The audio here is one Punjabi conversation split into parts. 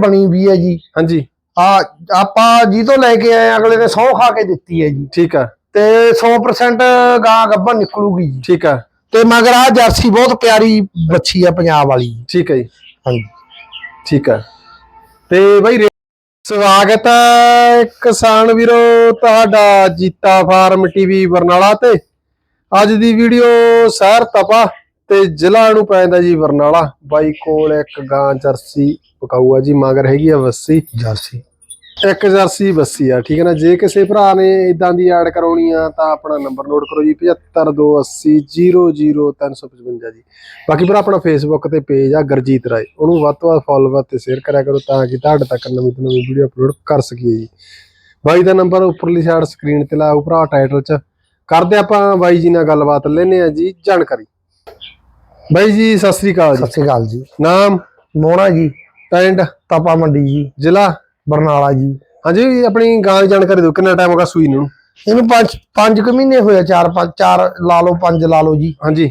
ਬਣੀ ਵੀ ਹੈ ਜੀ। ਹਾਂਜੀ। ਆ ਆਪਾਂ ਜੀ ਤੋਂ ਲੈ ਕੇ ਆਏ ਅਗਲੇ ਨੇ ਸੌ ਖਾ ਕੇ ਦਿੱਤੀ ਹੈ ਜੀ। ਠੀਕ ਆ ਤੇ 100% ਗਾਂ ਗੱਭਣ ਨਿਕਲੂਗੀ ਜੀ। ਠੀਕ ਆ ਤੇ ਮਗਰ ਆ ਜਰਸੀ ਬਹੁਤ ਪਿਆਰੀ ਬੱਚੀ ਆ ਪੰਜਾਬ ਵਾਲੀ। ਠੀਕ ਹੈ ਜੀ। ਹਾਂਜੀ। ਠੀਕ ਆ ਤੇ ਬਾਈ ਸਵਾਗਤ ਹੈ ਕਿਸਾਨ ਵੀਰੋ ਤੁਹਾਡਾ ਜੀਤਾ ਫਾਰਮ ਟੀਵੀ ਬਰਨਾਲਾ ਤੇ। ਅੱਜ ਦੀ ਵੀਡੀਓ ਸ਼ਹਿਰ ਤਪਾ ਤੇ ਜ਼ਿਲ੍ਹਾ ਨੂੰ ਪੈਂਦਾ ਜੀ ਬਰਨਾਲਾ। ਬਾਈ ਕੋਲ ਇੱਕ ਗਾਂ ਜਰਸੀ ਆ ਜੀ ਮਗਰ ਹੈਗੀ ਆ ਵੱਸੀ। ਜਰਸੀ। ਇੱਕ ਜਰਸੀ ਬੱਸੀ ਆ ਠੀਕ ਹੈ ਨਾ? ਜੇ ਕਿਸੇ ਭਰਾ ਨੇ ਇਦਾਂ ਦੀ ਐਡ ਕਰਾਉਣੀ ਆ ਤਾਂ ਆਪਣਾ ਨੰਬਰ ਨੋਟ ਕਰੋ ਜੀ 7528000355 ਜੀ। ਬਾਕੀ ਭਰਾ ਆਪਣਾ ਫੇਸਬੁੱਕ ਤੇ ਪੇਜ ਆ ਗਰਜੀਤ ਰਾਏ। ਉਹਨੂੰ ਵੱਧ ਤੋਂ ਵੱਧ ਫੋਲੋ ਤੇ ਸ਼ੇਅਰ ਕਰਿਆ ਕਰੋ ਤਾਂ ਕਿ ਤੁਹਾਡੇ ਤੱਕ ਨਵੀਂ ਤੋਂ ਨਵੀਂ ਵੀਡੀਓ ਅਪਲੋਡ ਕਰ ਸਕੀਏ ਜੀ। ਬਾਈ ਦਾ ਨੰਬਰ ਉੱਪਰਲੀ ਸਾਈਡ ਸਕਰੀਨ ਤੇ ਲਾਓ ਭਰਾ ਟਾਈਟਲ 'ਚ। ਕਰਦੇ ਆਪਾਂ ਬਾਈ ਜੀ ਨਾਲ ਗੱਲਬਾਤ ਲੈਨੇ ਆ ਜੀ ਜਾਣਕਾਰੀ। ਬਾਈ ਜੀ ਸਤਿ ਸ੍ਰੀ ਅਕਾਲ ਜੀ। ਸਤਿ ਸ਼੍ਰੀ ਅਕਾਲ ਜੀ। ਨਾਮ? ਮੋਣਾ ਜੀ। ਪਿੰਡ? ਤਪਾ ਮੰਡੀ ਜੀ। ਜ਼ਿਲ੍ਹਾ? ਬਰਨਾਲਾ ਜੀ। ਹਾਂਜੀ ਆਪਣੀ ਗਾਂ ਦੀ ਜਾਣਕਾਰੀ ਦਿਓ ਕਿੰਨਾ ਟਾਈਮ ਹੋ ਗਿਆ ਸੂਈ ਨੂੰ? ਇਹਨੂੰ ਪੰਜ ਪੰਜ ਕੁ ਮਹੀਨੇ ਹੋਇਆ ਚਾਰ ਪੰਜ ਚਾਰ ਲਾ ਲਓ ਪੰਜ ਲਾ ਲਓ ਜੀ। ਹਾਂਜੀ।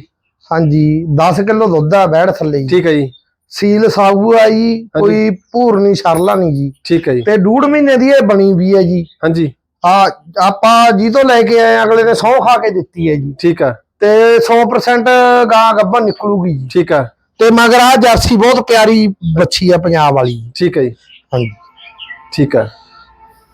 ਹਾਂਜੀ 10 ਕਿਲੋ ਦੁੱਧ ਆ ਬੈੜ ਥੱਲੇ ਜੀ। ਠੀਕ ਹੈ ਜੀ। ਸੀਲ ਸਾਬੂ ਆ ਜੀ ਕੋਈ ਭੂਰਨੀ ਸ਼ਰਲਾ ਨਹੀਂ ਜੀ। ਠੀਕ ਹੈ ਜੀ। ਤੇ ਡੂਢ ਮਹੀਨੇ ਦੀ ਇਹ ਬਣੀ ਵੀ ਹੈ ਜੀ। ਹਾਂਜੀ। ਆ ਆਪਾਂ ਜੀ ਤੋਂ ਲੈ ਕੇ ਆਏ ਅਗਲੇ ਨੇ ਸੌ ਖਾ ਕੇ ਦਿੱਤੀ ਹੈ ਜੀ। ਠੀਕ ਆ। ਤੇ 100% ਗਾਂ ਗੱਭਣ ਨਿਕਲੂਗੀ ਜੀ। ਠੀਕ ਆ ਤੇ ਮਗਰ ਆ ਜਰਸੀ ਬਹੁਤ ਪਿਆਰੀ ਬੱਚੀ ਆ ਪੰਜਾਬ ਵਾਲੀ। ਠੀਕ ਹੈ ਜੀ। ਹਾਂਜੀ। ਠੀਕ ਆ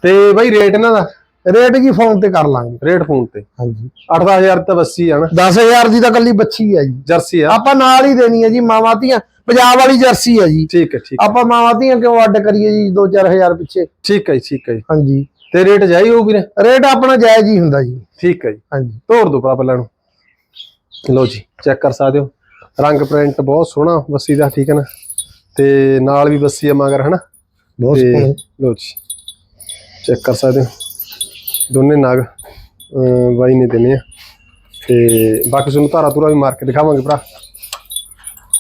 ਤੇ ਬਾਈ ਰੇਟ ਇਹਨਾਂ ਦਾ? ਰੇਟ ਜੀ ਫੋਨ ਤੇ ਕਰ ਲਾਂਗੇ। ਰੇਟ ਫੋਨ ਤੇ? ਹਾਂਜੀ। 8-10000 ਤਾਂ ਬੱਸੀ ਆ ਨਾ। 10000 ਦੀ ਤਾਂ ਕੱਲੀ ਬੱਚੀ ਹੈ ਜੀ। ਜਰਸੀ ਆ। ਆਪਾਂ ਨਾਲ ਹੀ ਦੇਣੀ ਹੈ ਜੀ ਮਾਵਾਂ ਧੀਆਂ। ਪੰਜਾਬ ਵਾਲੀ ਜਰਸੀ ਹੈ ਜੀ। ਠੀਕ ਹੈ ਠੀਕ ਆਪਾਂ ਮਾਵਾਂ ਧੀਆਂ ਕਿਉਂ ਅੱਡ ਕਰੀਏ ਜੀ 2-4000 ਪਿੱਛੇ? ਠੀਕ ਹੈ ਠੀਕ ਹੈ। ਹਾਂਜੀ। ਤੇ ਰੇਟ ਜਾਈ ਹੋਊ ਵੀਰੇ? ਰੇਟ ਆਪਣਾ ਜਾਇਜ਼ ਹੀ ਹੁੰਦਾ ਜੀ। ਠੀਕ ਹੈ ਜੀ। ਹਾਂਜੀ। ਤੋੜ ਦੋ ਭਰਾ ਪਹਿਲਾਂ ਨੂੰ। ਲਓ ਜੀ ਚੈੱਕ ਕਰ ਸਕਦੇ ਹੋ। ਰੰਗ ਪ੍ਰਿੰਟ ਬਹੁਤ ਸੋਹਣਾ ਬੱਸੀ ਦਾ ਠੀਕ ਹੈ ਨਾ? ਤੇ ਨਾਲ ਵੀ ਬੱਸੀ ਆ ਮਗਰ ਹਨਾ? ਬਹੁਤ ਸੋਹਣੀ। ਲਓ ਜੀ ਚੈੱਕ ਕਰ ਸਕਦੇ ਹੋ। ਦੋਨੇ ਨਾਗ ਬਾਈ ਨੇ ਦੇਣੇ ਆ। ਤੇ ਬਾਕੀ ਤੁਹਾਨੂੰ ਧਾਰਾ ਤੁਰਾ ਵੀ ਮਾਰ ਕੇ ਦਿਖਾਵਾਂਗੇ ਭਰਾ।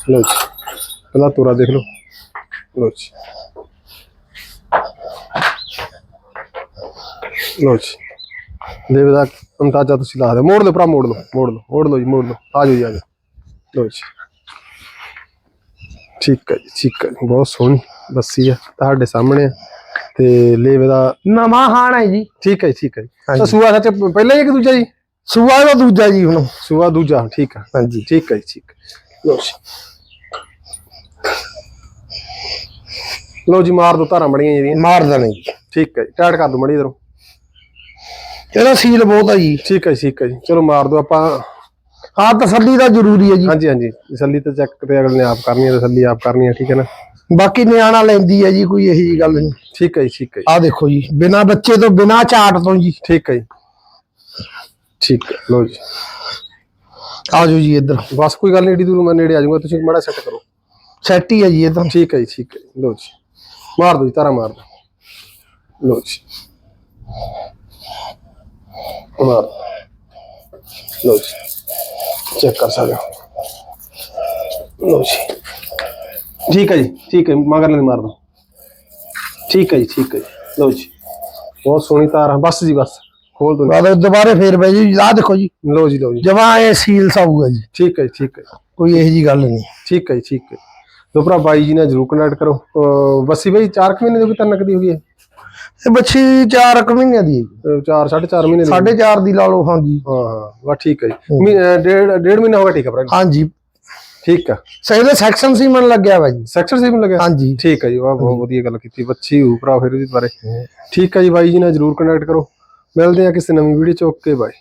ਲਓ ਜੀ ਪਹਿਲਾਂ ਤੁਰਾ ਦੇਖ ਲਓ। ਲਓ ਜੀ। ਲਓ ਜੀ। ਦੇਵ ਦਾ ਅੰਦਾਜ਼ਾ ਤੁਸੀਂ ਲਾ ਦਿਓ। ਮੋੜ ਲਓ ਭਰਾ ਮੋੜ ਲਓ ਮੋੜ ਲਓ ਮੋੜ ਲਓ ਜੀ ਮੋੜ ਲਓ। ਆ ਜਾਓ ਜੀ ਆ ਜਾਓ। ਲਓ ਜੀ। ਠੀਕ ਹੈ ਜੀ ਠੀਕ ਹੈ ਬਹੁਤ ਸੋਹਣੀ ਬੱਸੀ ਆ ਤੁਹਾਡੇ ਸਾਹਮਣੇ ਆ। ਤੇ ਲੇਵੇ ਦਾ ਨਵਾਂ ਹਾਣ ਹੈ ਜੀ। ਠੀਕ ਹੈ ਠੀਕ ਹੈ। ਤਾਂ ਸੂਆ ਸੱਚ ਪਹਿਲਾਂ ਹੀ ਕਿ ਦੂਜਾ ਜੀ? ਸੂਆ ਦਾ ਦੂਜਾ ਜੀ ਹੁਣ। ਸੂਆ ਦੂਜਾ ਠੀਕ ਆ ਹਾਂਜੀ। ਠੀਕ ਹੈ ਜੀ, ਠੀਕ ਹੈ। ਲਓ ਜੀ। ਲਓ ਜੀ ਮਾਰ ਦੋ ਧਾਰਾਂ ਮੜੀਆਂ ਜਿਹੜੀਆਂ ਮਾਰ ਦੇਣੇ ਜੀ। ਠੀਕ ਹੈ ਜੀ ਟਾਈਟ ਕਰ ਦੋ ਮੜੀ ਇਧਰੋਂ। ਇਹਦਾ ਸੀਲ ਬਹੁਤ ਹੈ ਜੀ। ਠੀਕ ਹੈ ਠੀਕ ਹੈ ਜੀ। ਚਲੋ ਮਾਰ ਦੋ ਆਪਾਂ। ਆ ਤਸੱਲੀ ਦਾ ਜ਼ਰੂਰੀ ਹੈ ਜੀ। ਹਾਂਜੀ ਹਾਂਜੀ। ਤਸੱਲੀ ਤਾਂ ਚੈੱਕ ਤੇ ਅਗਲੇ ਨੇ ਆਪ ਕਰਨੀ ਹੈ ਤਸੱਲੀ ਆਪ ਕਰਨੀ ਹੈ ਠੀਕ ਹੈ ਨਾ? ਬਾਕੀ ਨਿਆਣਾ ਲੈਂਦੀ ਹੈ ਜੀ ਕੋਈ ਇਹੀ ਜੀ ਗੱਲ ਨਹੀਂ। ਠੀਕ ਹੈ ਜੀ ਠੀਕ ਹੈ ਆ ਦੇਖੋ ਜੀ ਬਿਨਾ ਬੱਚੇ ਤੋਂ ਬਿਨਾ ਚਾਟ ਤੋਂ ਜੀ। ਠੀਕ ਹੈ ਜੀ। ਠੀਕ ਹੈ ਲਓ ਜੀ। ਆ ਜਾਓ ਜੀ ਇੱਧਰ। ਬਸ ਕੋਈ ਗੱਲ ਨਹੀਂ ਏਡੀ ਦੂਰ ਮੈਂ ਨੇੜੇ ਆ ਜਾਊਂਗਾ ਤੁਸੀਂ ਮਾੜਾ ਸੈੱਟ ਕਰੋ। ਸੈੱਟ ਹੀ ਹੈ ਜੀ ਇੱਧਰ ਠੀਕ ਹੈ ਜੀ ਠੀਕ ਹੈ ਜੀ, ਲਓ ਜੀ। ਮਾਰ ਦੋ ਜੀ ਤਾਰਾ ਮਾਰ ਦੋ ਲਓ ਜੀ। ਦਿਓ। ਲਓ ਜੀ। ਚੈੱਕ ਕਰ ਸਕਦੇ ਹੋ। ਲਓ ਜੀ। ਠੀਕ ਹੈ ਜੀ ਠੀਕ ਹੈ ਮਗਰ ਲੈ ਮਾਰ ਦੋ ਠੀਕ ਹੈ ਜੀ ਠੀਕ ਹੈ ਜੀ। ਲਓ ਜੀ। ਬਹੁਤ ਸੋਹਣੀ ਤਾਰ ਆ। ਬਸ ਜੀ ਬਸ। ਖੋਲ ਦੋ ਬਾਅਦ ਦੁਬਾਰੇ ਫੇਰ ਬਈ ਜੀ। ਆ ਦੇਖੋ ਜੀ। ਲਓ ਜੀ ਲਓ ਜੀ। ਜਮਾ ਇਹ ਸੀਲ ਸਾਊਗਾ ਜੀ। ਠੀਕ ਹੈ ਠੀਕ ਹੈ। ਕੋਈ ਇਹੋ ਜੀ ਗੱਲ ਨਹੀਂ। ਠੀਕ ਹੈ ਠੀਕ ਹੈ। ਤੋ ਭਰਾ ਬਾਈ ਜੀ ਨਾਲ ਜਰੂਰ ਕਨੈਕਟ ਕਰੋ। ਬੱਸੀ ਬਾਈ 4 ਮਹੀਨੇ ਦੀ ਕੋਈ ਤਿੰਨ ਕੁ ਦੀ ਹੋ ਗਈ ਹੈ। ਇਹ ਬੱਚੀ 4 ਕੁ ਮਹੀਨਿਆਂ ਦੀ ਹੈ ਜੀ। 4 4.5 ਮਹੀਨੇ ਦੀ। ਸਾਢੇ ਦੀ ਲਾ ਲਓ ਹਾਂਜੀ। ਹਾਂ ਹਾਂ। ਵਾ ਠੀਕ ਹੈ ਜੀ। ਡੇਢ ਡੇਢ ਮਹੀਨਾ ਹੋ ਗਿਆ ਠੀਕ ਹੈ ਭਰਾ ਹਾਂਜੀ। ਠੀਕ ਆ ਸਹੀ ਦੇ ਸੈਕਸ਼ਨ ਸੀ ਮਨ ਲੱਗਿਆ ਵਾ ਜੀ। ਸੈਕਟਰ ਸੀ ਲੱਗਿਆ? ਹਾਂਜੀ। ਠੀਕ ਹੈ ਜੀ। ਵਾਹ ਬਹੁਤ ਵਧੀਆ ਗੱਲ ਕੀਤੀ। ਬੱਚੀ ਹੋ ਭਰਾ ਫਿਰ ਇਹਦੇ ਬਾਰੇ। ਠੀਕ ਹੈ ਜੀ ਬਾਈ ਜੀ ਨਾਲ ਜਰੂਰ ਕਨੈਕਟ ਕਰੋ। ਮਿਲਦੇ ਆ ਕਿਸੇ ਨਵੀਂ ਵੀਡੀਓ ਚ। ਓਕੇ ਬਾਈ